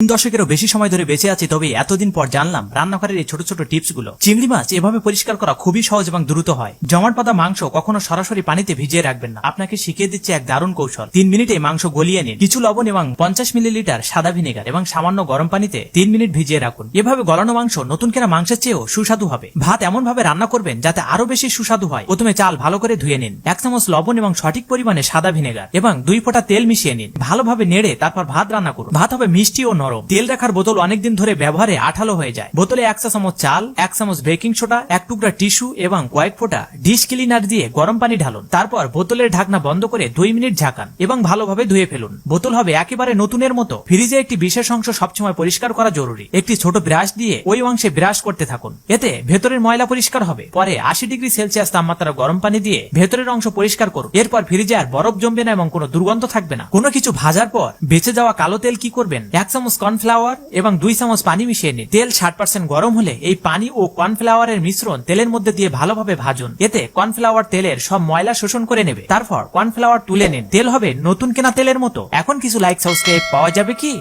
তিন দশকেরও বেশি সময় ধরে বেঁচে আছি, তবে এতদিন পর জানলাম রান্নাঘরের এই ছোট ছোট টিপসগুলো চিংড়ি মাছ এভাবে পরিষ্কার করা খুবই সহজ এবং দ্রুত হয়। জমাট পাতা, মাংস কখনো সরাসরি পানিতে ভিজিয়ে রাখবেন না। আপনাকে শিখিয়ে দিচ্ছে এক দারুণ কৌশল। তিন মিনিটে মাংস গলিয়ে নিন। কিছু লবণ এবং পঞ্চাশ মিলিলিটার সাদা ভিনেগার এবং সামান্য গরম পানিতে তিন মিনিট ভিজিয়ে রাখুন। এভাবে গলানো মাংস নতুন কেনা মাংসের চেয়েও সুস্বাদু হবে। ভাত এমন ভাবে রান্না করবেন যাতে আরও বেশি সুস্বাদু হয়। প্রথমে চাল ভালো করে ধুয়ে নিন। এক চামচ লবণ এবং সঠিক পরিমাণে সাদা ভিনেগার এবং দুই ফোঁটা তেল মিশিয়ে নিন। ভালোভাবে নেড়ে তারপর ভাত রান্না করুন। ভাত হবে মিষ্টি ও নরম তেল রাখার বোতল অনেকদিন ধরে ব্যবহারে আঠালো হয়ে যায়। বোতলে এক চা চামচ চাল, এক চামচ বেকিং সোডা, এক টুকরা টিস্যু এবং কয়েক ফোঁটা ডিশ ক্লিনার দিয়ে গরম পানি ঢালুন। তারপর বোতলের ঢাকনা বন্ধ করে দুই মিনিট ঝাঁকান এবং ভালোভাবে ধুয়ে ফেলুন। বোতল হবে একেবারে নতুনের মতো। ফ্রিজে একটি বিশেষ অংশ সবসময় পরিষ্কার করা জরুরি। একটি ছোট ব্রাশ দিয়ে ওই অংশে ব্রাশ করতে থাকুন। এতে ভেতরের ময়লা পরিষ্কার হবে। পরে আশি ডিগ্রি সেলসিয়াস তাপমাত্রা গরম পানি দিয়ে ভেতরের অংশ পরিষ্কার করুন। এরপর ফ্রিজে আর বরফ জমবে না এবং কোনো দুর্গন্ধ থাকবে না। কোনো কিছু ভাজার পর বেঁচে যাওয়া কালো তেল কি করবেন? এক চামচ কর্নফ্লাওয়ার এবং দুই চামচ পানি মিশিয়ে নিন। তেল ষাট পার্সেন্ট গরম হলে এই পানি ও কর্নফ্লাওয়ারের মিশ্রণ তেলের মধ্যে দিয়ে ভালোভাবে ভাজুন। এতে কর্নফ্লাওয়ার তেলের সব ময়লা শোষণ করে নেবে। তারপর কর্নফ্লাওয়ার তুলে নিন। তেল হবে নতুন কেনা তেলের মতো। এখন কিছু লাইক সাবস্ক্রাইব পাওয়া যাবে কি?